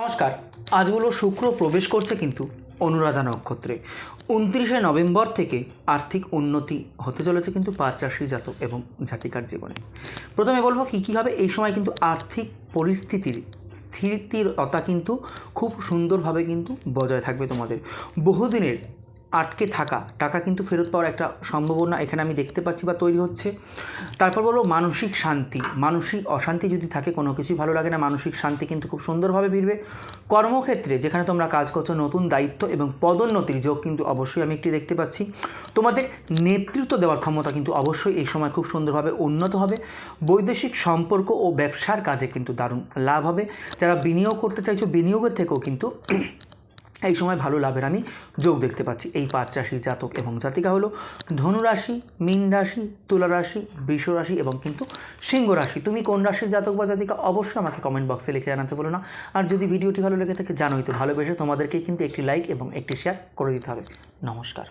নমস্কার। আজ হলো শুক্র প্রবেশ করছে কিন্তু অনুরাধা নক্ষত্রে। উনত্রিশে নভেম্বর থেকে আর্থিক উন্নতি হতে চলেছে কিন্তু পাঁচ জাতক এবং জাতিকার জীবনে। প্রথমে বলব কী কী হবে? এই সময় কিন্তু আর্থিক পরিস্থিতির স্থিতিরতা কিন্তু খুব সুন্দরভাবে কিন্তু বজায় থাকবে তোমাদের। বহুদিনের আটকে থাকা, টাকা কিন্তু ফেরত পাওয়ার একটা সম্ভাবনা এখানে আমি দেখতে পাচ্ছি বা তৈরি হচ্ছে। তারপর বলব মানসিক শান্তি। মানসিক অশান্তি যদি থাকে, কোনো কিছুই ভালো লাগে না। মানসিক শান্তি কিন্তু খুব সুন্দরভাবে ফিরবে। কর্মক্ষেত্রে যেখানে তোমরা কাজ করছ, নতুন দায়িত্ব এবং পদোন্নতির যোগ কিন্তু অবশ্যই আমি একটি দেখতে পাচ্ছি। তোমাদের নেতৃত্ব দেওয়ার ক্ষমতা কিন্তু অবশ্যই এই সময় খুব সুন্দরভাবে উন্নত হবে। বৈদেশিক সম্পর্ক ও ব্যবসার কাজে কিন্তু দারুণ লাভ হবে। যারা বিনিয়োগ করতে চাইছো, বিনিয়োগের থেকেও কিন্তু এই সময় ভালো লাভের আমি যোগ দেখতে পাচ্ছি। এই পাঁচ রাশি জাতক এবং জাতিকা হলো ধনুরাশি মীন রাশি, তুলা রাশি, বৃষ রাশি এবং কিন্তু সিংহ রাশি। তুমি কোন রাশির জাতক বা জাতিকা অবশ্যই আমাকে কমেন্ট বক্সে লিখে জানাতে বলো না। আর যদি ভিডিওটি ভালো লেগে থাকে জানোই তো ভালোবেসে তোমাদেরকে কিন্তু একটি লাইক এবং একটি শেয়ার করে দিতে হবে। নমস্কার।